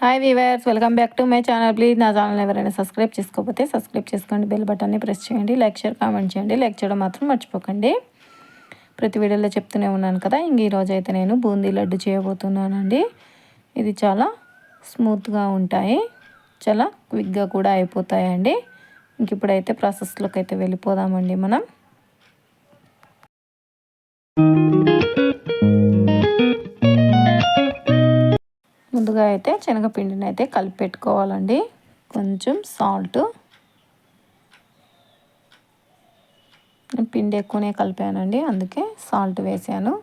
Hi viewers welcome back to my channel please నా channel ఎవరైనా subscribe చేసుకోకపోతే subscribe చేసుకోండి. బెల్ బటన్ని ప్రెస్ చేయండి. లైక్ షేర్ కామెంట్ చేయండి. లైక్ చేయడం మాత్రం మర్చిపోకండి. ప్రతి వీడియోలో చెప్తూనే ఉన్నాను కదా. ఇంక ఈరోజు అయితే నేను బూందీ లడ్డు చేయబోతున్నానండి. ఇది చాలా స్మూత్గా ఉంటాయి. చాలా క్విక్గా కూడా అయిపోతాయండి. ఇంక ఇప్పుడైతే ప్రాసెస్లోకి అయితే వెళ్ళిపోదామండి మనం. ముందుగా అయితే శనగపిండిని అయితే కలిపి పెట్టుకోవాలండి. కొంచెం సాల్ట్ పిండి ఎక్కువనే కలిపానండి అందుకే సాల్ట్ వేసాను.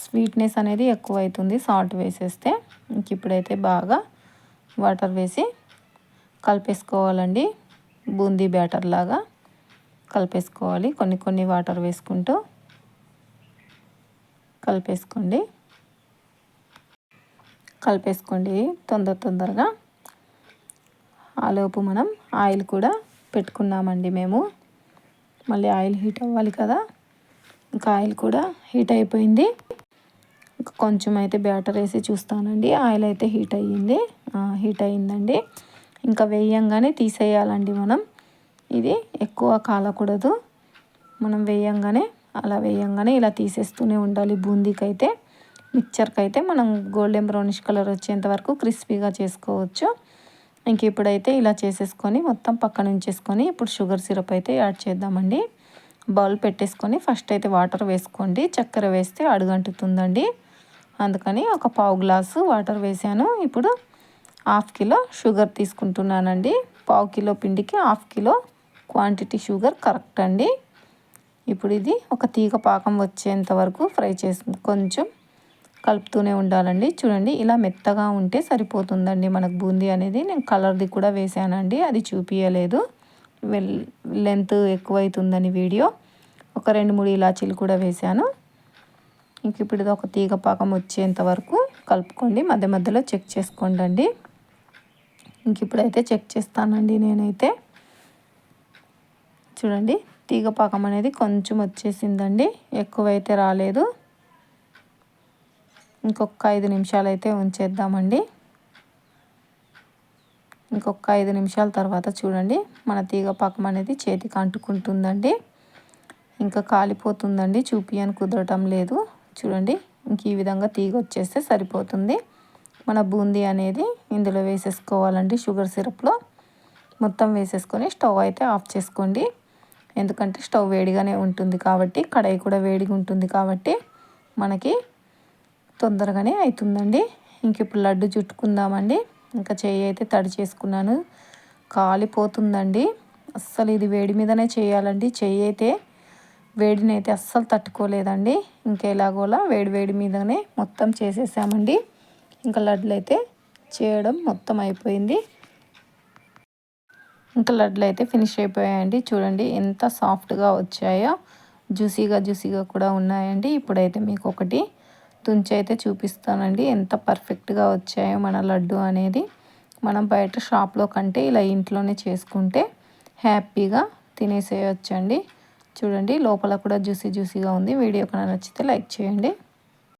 స్వీట్నెస్ అనేది ఎక్కువ అవుతుంది సాల్ట్ వేసేస్తే. ఇంక ఇప్పుడైతే బాగా వాటర్ వేసి కలిపేసుకోవాలండి. బూందీ బ్యాటర్ లాగా కలిపేసుకోవాలి. కొన్ని కొన్ని వాటర్ వేసుకుంటూ కలిపేసుకోండి. కలిపేసుకోండి తొందర తొందరగా. ఆలోపు మనం ఆయిల్ కూడా పెట్టుకున్నామండి మేము. మళ్ళీ ఆయిల్ హీట్ అవ్వాలి కదా. ఇంకా ఆయిల్ కూడా హీట్ అయిపోయింది. కొంచెం అయితే బ్యాటర్ వేసి చూస్తానండి. ఆయిల్ అయితే హీట్ అయ్యింది. హీట్ అయ్యిందండి. ఇంకా వేయంగానే తీసేయాలండి మనం. ఇది ఎక్కువ కాలకూడదు. మనం వేయంగానే అలా వేయంగానే ఇలా తీసేస్తూనే ఉండాలి. బూందీకి అయితే మిక్చర్కి అయితే మనం గోల్డెన్ బ్రౌనిష్ కలర్ వచ్చేంత వరకు క్రిస్పీగా చేసుకోవచ్చు. ఇంక ఇప్పుడైతే ఇలా చేసేసుకొని మొత్తం పక్కన ఉంచేసుకొని ఇప్పుడు షుగర్ సిరప్ అయితే యాడ్ చేద్దామండి. బౌల్ పెట్టేసుకొని ఫస్ట్ అయితే వాటర్ వేసుకోండి. చక్కెర వేస్తే అడుగంటుతుందండి. అందుకని ఒక పావు గ్లాసు వాటర్ వేసాను. ఇప్పుడు హాఫ్ కిలో షుగర్ తీసుకుంటున్నానండి. పావు కిలో పిండికి half kilo quantity sugar correct అండి. ఇప్పుడు ఇది ఒక తీగ పాకం వచ్చేంత వరకు ఫ్రై చేసి కొంచెం కలుపుతూనే ఉండాలండి. చూడండి ఇలా మెత్తగా ఉంటే సరిపోతుందండి మనకు బూందీ అనేది. నేను కలర్ది కూడా వేసానండి అది చూపించలేదు వెల్ లెంత్ ఎక్కువైతుందని వీడియో. ఒక రెండు మూడు ఇలాచీలు కూడా వేసాను. ఇంక ఇప్పుడు ఇది ఒక తీగ పాకం వచ్చేంత వరకు కలుపుకోండి. మధ్య మధ్యలో చెక్ చేసుకోండి అండి ఇంక ఇప్పుడైతే చెక్ చేస్తానండి నేనైతే. చూడండి తీగ పాకం అనేది కొంచెం వచ్చేసిందండి. ఎక్కువైతే రాలేదు. ఇంకొక ఐదు నిమిషాలు అయితే ఉంచేద్దామండి. ఇంకొక ఐదు నిమిషాల తర్వాత చూడండి. మన తీగ పాకం అనేది చేతికి అంటుకుంటుందండి. ఇంకా కాలిపోతుందండి. చూపియని కుదరటం లేదు. చూడండి. ఇంక ఈ విధంగా తీగ వచ్చేస్తే సరిపోతుంది. మన బూందీ అనేది ఇందులో వేసేసుకోవాలండి షుగర్ సిరప్లో. మొత్తం వేసేసుకొని స్టవ్ అయితే ఆఫ్ చేసుకోండి. ఎందుకంటే స్టవ్ వేడిగానే ఉంటుంది కాబట్టి కడాయి కూడా వేడిగా ఉంటుంది కాబట్టి మనకి తొందరగానే అవుతుందండి ఇంక ఇప్పుడు లడ్డు చుట్టుకుందామండి. ఇంకా చెయ్యి అయితే తడి చేసుకున్నాను. కాలిపోతుందండి. అస్సలు ఇది వేడి మీదనే చేయాలండి. చెయ్యి అయితే వేడిని అయితే అస్సలు తట్టుకోలేదండి. ఇంకా ఎలాగోలా వేడి వేడి మీదనే మొత్తం చేసేసామండి. ఇంకా లడ్లు అయితే చేయడం మొత్తం అయిపోయింది. ఇంకా లడ్లు అయితే ఫినిష్ అయిపోయాయండి. చూడండి ఎంత సాఫ్ట్గా వచ్చాయో. జ్యూసీగా జ్యూసీగా కూడా ఉన్నాయండి. ఇప్పుడైతే మీకు ఒకటి తుంచి అయితే చూపిస్తానండి. ఎంత పర్ఫెక్ట్గా వచ్చాయో మన లడ్డు అనేది. మనం బయట షాప్లో కంటే ఇలా ఇంట్లోనే చేసుకుంటే హ్యాపీగా తినేసేయచ్చండి. చూడండి లోపల కూడా జ్యూసీ జ్యూసీగా ఉంది. వీడియో కన్నా నచ్చితే లైక్ చేయండి.